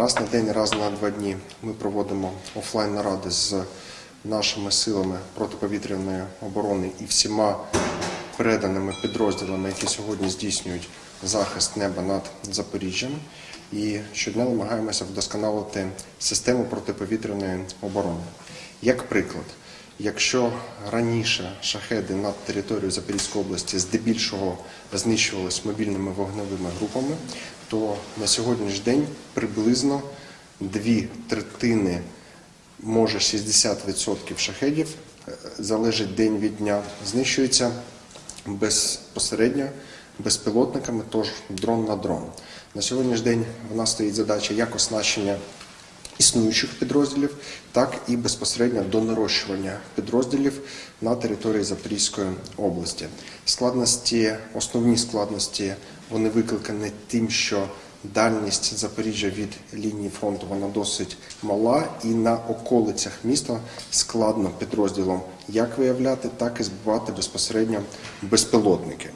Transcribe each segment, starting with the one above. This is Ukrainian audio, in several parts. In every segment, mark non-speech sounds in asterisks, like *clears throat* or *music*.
Раз на день, раз на два дні ми проводимо офлайн наради з нашими силами протиповітряної оборони і всіма переданими підрозділами, які сьогодні здійснюють захист неба над Запоріжжям. І щодня намагаємося вдосконалити систему протиповітряної оборони. Як приклад, якщо раніше шахеди над територією Запорізької області здебільшого знищувалися мобільними вогневими групами, то на сьогоднішній день приблизно дві третини, може 60% шахедів, е, залежить день від дня, знищується безпосередньо безпілотниками, тож дрон на дрон. На сьогоднішній день в нас стоїть задача як оснащення існуючих підрозділів, так і безпосередньо до нарощування підрозділів на території Запорізької області. Складності, основні складності, вони викликані тим, що дальність Запоріжжя від лінії фронту вона досить мала, і на околицях міста складно підрозділом як виявляти, так і збивати безпосередньо безпілотники.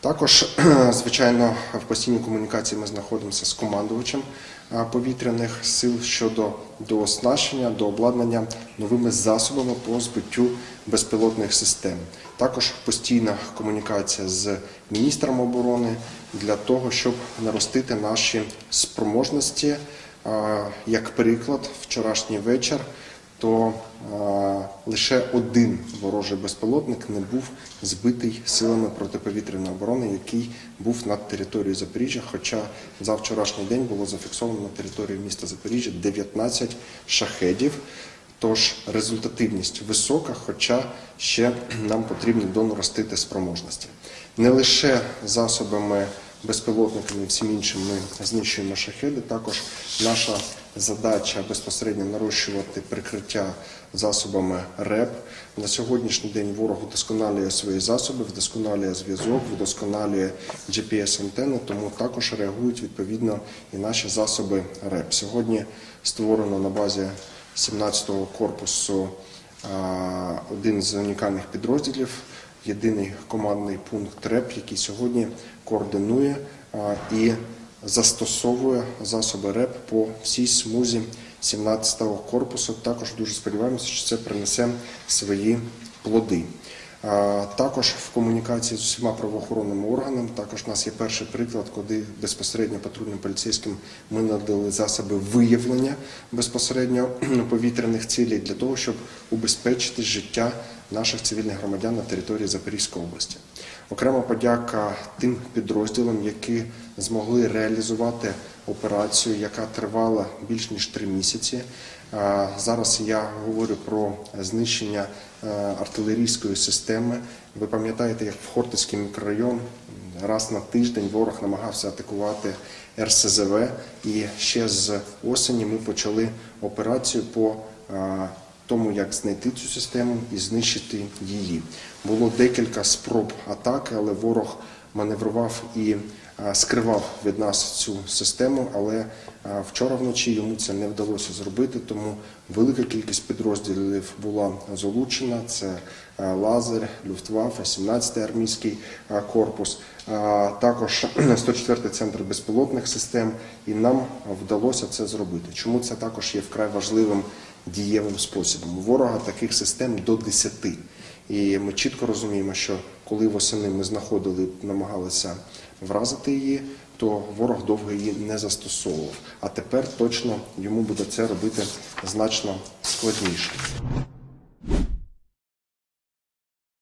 Також, *clears throat* звичайно, в постійній комунікації ми знаходимося з командувачем повітряних сил щодо дооснащення, до обладнання новими засобами по збиттю безпілотних систем. Також постійна комунікація з міністром оборони для того, щоб наростити наші спроможності. Як приклад, вчорашній вечір то лише один ворожий безпілотник не був збитий силами протиповітряної оборони, який був над територією Запоріжжя. Хоча за вчорашній день було зафіксовано на території міста Запоріжжя 19 шахедів. Тож результативність висока, хоча ще нам потрібно донаростити спроможності. Не лише засобами безпілотниками всім іншим ми знищуємо шахеди. Також наша задача безпосередньо нарощувати прикриття засобами РЕП. На сьогоднішній день ворог вдосконалює свої засоби, вдосконалює зв'язок, вдосконалює GPS-антенни, тому також реагують відповідно і наші засоби РЕП. Сьогодні створено на базі 17-го корпусу один з унікальних підрозділів, єдиний командний пункт РЕП, який сьогодні координує і застосовує засоби РЕП по всій смузі 17-го корпусу. Також дуже сподіваємося, що це принесе свої плоди. Також в комунікації з усіма правоохоронними органами. Також у нас є перший приклад, коли безпосередньо патрульним поліцейським ми надали засоби виявлення безпосередньо повітряних цілей для того, щоб убезпечити життя наших цивільних громадян на території Запорізької області. Окрема подяка тим підрозділам, які змогли реалізувати операцію, яка тривала більш ніж три місяці. Зараз я говорю про знищення е, артилерійської системи. Ви пам'ятаєте, як в Хортицький мікрорайон раз на тиждень ворог намагався атакувати РСЗВ, і ще з осені ми почали операцію по е, тому, як знайти цю систему і знищити її. Було декілька спроб атаки, але ворог маневрував і скривав від нас цю систему. Але вчора вночі йому це не вдалося зробити, тому велика кількість підрозділів була залучена. Це лазер, Люфтваффе, 17-й армійський корпус, також 104-й центр безпілотних систем, і нам вдалося це зробити. Чому це також є вкрай важливим дієвим способом? У ворога таких систем до 10. І ми чітко розуміємо, що коли восени ми знаходили, намагалися вразити її, то ворог довго її не застосовував. А тепер точно йому буде це робити значно складніше.